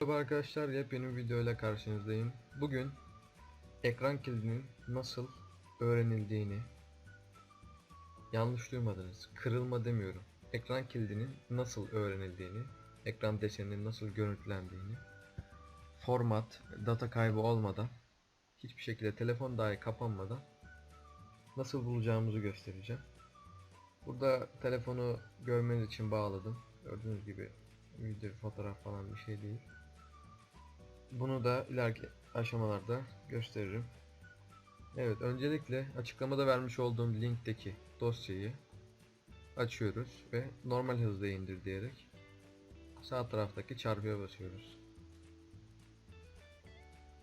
Merhaba arkadaşlar, yepyeni bir video ile karşınızdayım. Bugün ekran kilidinin nasıl öğrenildiğini, yanlış duymadınız, kırılma demiyorum. Ekran kilidinin nasıl öğrenildiğini, ekran deseninin nasıl görüntülendiğini, format, data kaybı olmadan, hiçbir şekilde telefon dahi kapanmadan nasıl bulacağımızı göstereceğim. Burada telefonu görmeniz için bağladım. Gördüğünüz gibi video, fotoğraf falan bir şey değil. Bunu da ileriki aşamalarda gösteririm. Evet, öncelikle açıklamada vermiş olduğum linkteki dosyayı açıyoruz ve normal hızda indir diyerek sağ taraftaki çarpıya basıyoruz.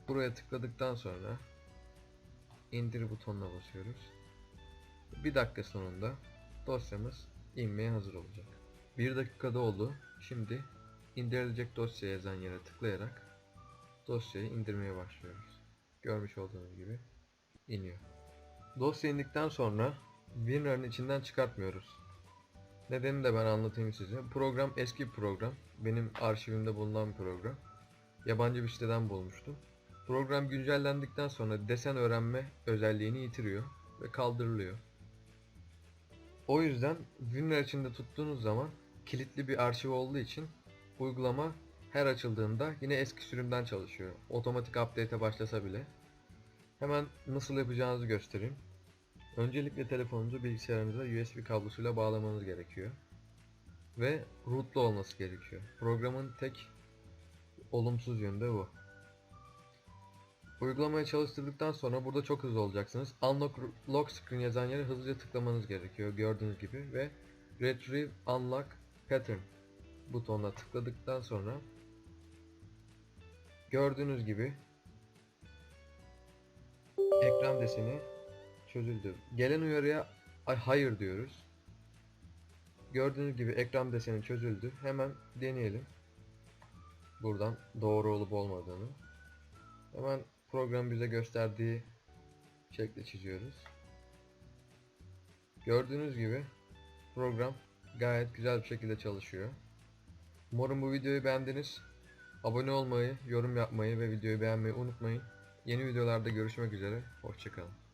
Buraya tıkladıktan sonra indir butonuna basıyoruz. Bir dakika sonunda dosyamız inmeye hazır olacak. Bir dakikada oldu. Şimdi indirilecek dosya yazan yere tıklayarak dosyayı indirmeye başlıyoruz. Görmüş olduğunuz gibi iniyor. Dosya indikten sonra WinRAR'ın içinden çıkartmıyoruz. Nedenini de ben anlatayım size. Program eski program. Benim arşivimde bulunan bir program. Yabancı bir siteden bulmuştum. Program güncellendikten sonra desen öğrenme özelliğini yitiriyor ve kaldırılıyor. O yüzden WinRAR içinde tuttuğunuz zaman kilitli bir arşiv olduğu için uygulama her açıldığında yine eski sürümden çalışıyor. Otomatik update'e başlasa bile. Hemen nasıl yapacağınızı göstereyim. Öncelikle telefonunuzu bilgisayarınıza USB kablosuyla bağlamanız gerekiyor. Ve rootlu olması gerekiyor. Programın tek olumsuz yönü de bu. Uygulamayı çalıştırdıktan sonra burada çok hızlı olacaksınız. Unlock Lock Screen yazan yere hızlıca tıklamanız gerekiyor gördüğünüz gibi ve Retrieve Unlock Pattern butonuna tıkladıktan sonra gördüğünüz gibi ekran deseni çözüldü. Gelen uyarıya "Ay, hayır diyoruz. Gördüğünüz gibi ekran deseni çözüldü. Hemen deneyelim. Buradan doğru olup olmadığını. Hemen program bize gösterdiği şekli çiziyoruz. Gördüğünüz gibi program gayet güzel bir şekilde çalışıyor. Umarım bu videoyu beğendiniz. Abone olmayı, yorum yapmayı ve videoyu beğenmeyi unutmayın. Yeni videolarda görüşmek üzere. Hoşçakalın.